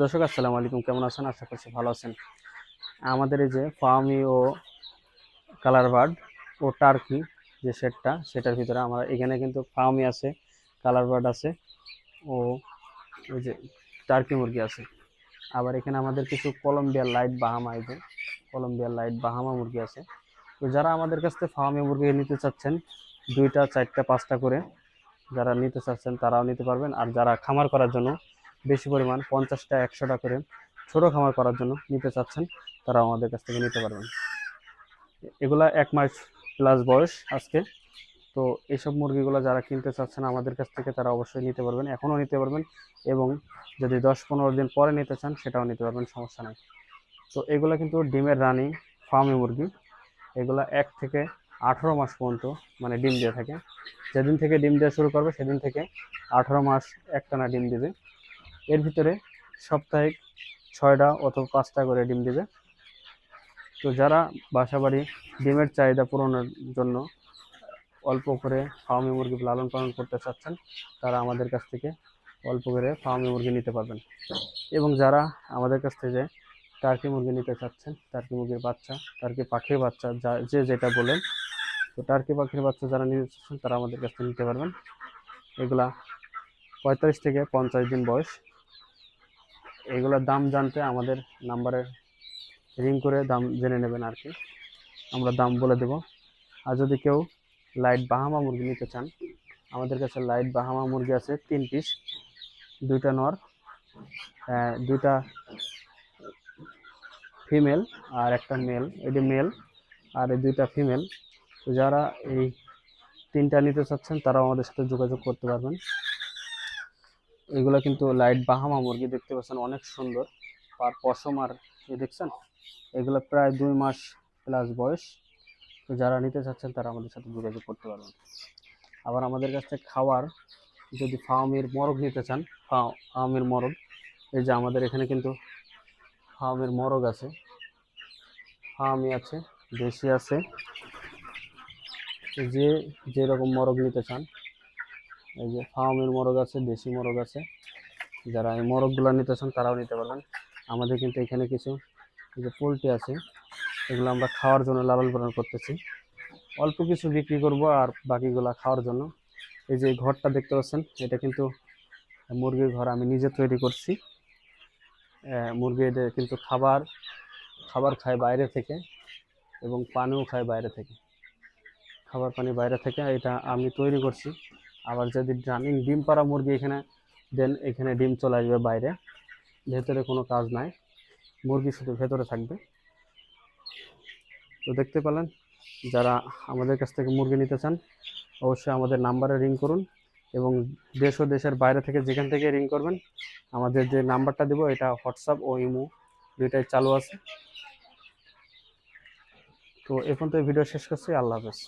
দর্শক, আসসালামু আলাইকুম। কেমন আছেন? আশা করছি ভালো আছেন। আমাদের এই যে ফার্মি ও কালার বার্ড ও টার্কি যে সেটটা, সেটার ভিতরে আমরা, এখানে কিন্তু ফার্মি আছে, কালার বার্ড আছে, ও ওই যে টার্কি মুরগি আছে। আবার এখানে আমাদের কিছু কলম্বিয়ার লাইট বাহামা এই যে কলম্বিয়ার লাইট বাহামা মুরগি আছে। তো যারা আমাদের কাছ থেকে ফার্মি মুরগি নিতে চাচ্ছেন, দুইটা, চারটা, পাঁচটা করে যারা নিতে চাচ্ছেন, তারাও নিতে পারবেন। আর যারা খামার করার জন্য বেশি পরিমাণ, পঞ্চাশটা, একশোটা করে ছোটো খামার করার জন্য নিতে চাচ্ছেন তারা আমাদের কাছ থেকে নিতে পারবেন। এগুলা এক মাস প্লাস বয়স আজকে। তো এইসব মুরগিগুলো যারা কিনতে চাচ্ছেন, আমাদের কাছ থেকে তারা অবশ্যই নিতে পারবেন এখনও নিতে পারবেন এবং যদি দশ পনেরো দিন পরে নিতে চান, সেটাও নিতে পারবেন, সমস্যা নেই। তো এগুলো কিন্তু ডিমের রানি, ফার্মে মুরগি। এগুলা এক থেকে আঠেরো মাস পর্যন্ত মানে ডিম দিয়ে থাকে। যেদিন থেকে ডিম দেওয়া শুরু করবে, সেদিন থেকে আঠেরো মাস একটানা ডিম দিবে। এর ভিতরে সাপ্তাহিক ছয়টা অথবা পাঁচটা করে ডিম দেবে। তো যারা বাসাবাড়ি ডিমের চাহিদা পূরণের জন্য অল্প করে ফার্মি মুরগি লালন পালন করতে চাচ্ছেন, তারা আমাদের কাছ থেকে অল্প করে ফার্মি মুরগি নিতে পারবেন। এবং যারা আমাদের কাছ থেকে টার্কি মুরগি নিতে চাচ্ছেন, টার্কি মুরগির বাচ্চা, টার্কি পাখির বাচ্চা, যা, যে যেটা বলেন, তো টার্কি পাখির বাচ্চা যারা নিতে চাচ্ছেন, তারা আমাদের কাছ থেকে নিতে পারবেন। এগুলা পঁয়তাল্লিশ থেকে পঞ্চাশ দিন বয়স। এগুলোর দাম জানতে আমাদের নাম্বারে রিং করে দাম জেনে নেবেন আর কি। আমরা দাম বলে দেব। আর যদি কেউ লাইট বাহামা মুরগি নিতে চান, আমাদের কাছে লাইট বাহামা মুরগি আছে তিন পিস, দুইটা নর দুইটা ফিমেল আর একটা মেল। এটি মেল আর এই দুইটা ফিমেল। তো যারা এই তিনটা নিতে চাচ্ছেন, তারাও আমাদের সাথে যোগাযোগ করতে পারবেন। এগুলো কিন্তু লাইট বাহামা মুরগি দেখতে পাচ্ছেন, অনেক সুন্দর। আর পশম আর দেখছেন? এগুলো প্রায় দুই মাস প্লাস বয়স। তো যারা নিতে চাচ্ছেন, তারা আমাদের সাথে যোগাযোগ করতে পারবেন। আবার আমাদের কাছ খাওয়ার যদি ফার্মের মরগ নিতে চান ফার্মের মরগ, এই যে আমাদের এখানে কিন্তু ফার্মের মরগ আছে। ফার্মি আছে, দেশি আছে। যে যেরকম মরগ নিতে চান এই যে ফার্মের মোরগ আছে দেশি মোরগ আছে। যারা এই মোরগগুলো নিতে চান তারাও নিতে পারবেন। আমাদের কিন্তু এখানে কিছু এই যে পোলট্রি আছে এগুলো আমরা খাওয়ার জন্য লালন পালন করতেছি। অল্প কিছু বিক্রি করব আর বাকিগুলো খাওয়ার জন্য। এই যে ঘরটা দেখতে পাচ্ছেন এটা কিন্তু মুরগির ঘর আমি নিজে তৈরি করছি। আহ, মুরগি এদের কিন্তু খাবার খাবার খায় বাইরে থেকে এবং পানিও খায় বাইরে থেকে। খাবার পানি বাইরে থেকে এটা আমি তৈরি করছি। আবার যদি রানিং ডিম পাড়া মুরগি এখানে দেন এখানে ডিম চলে আসবে বাইরে। ভেতরে কোনো কাজ নাই। মুরগি শুধু ভেতরে থাকবে। তো দেখতে পেলেন, যারা আমাদের কাছ থেকে মুরগি নিতে চান, অবশ্যই আমাদের নাম্বারে রিং করুন এবং দেশ ও দেশের বাইরে থেকে যেখান থেকে রিং করবেন, আমাদের যে নাম্বারটা দেবো, এটা হোয়াটসঅ্যাপ ও ইমো দুইটাই চালু আছে। তো এখন পর্যন্ত ভিডিও শেষ করছি। আল্লাহ হাফেজ।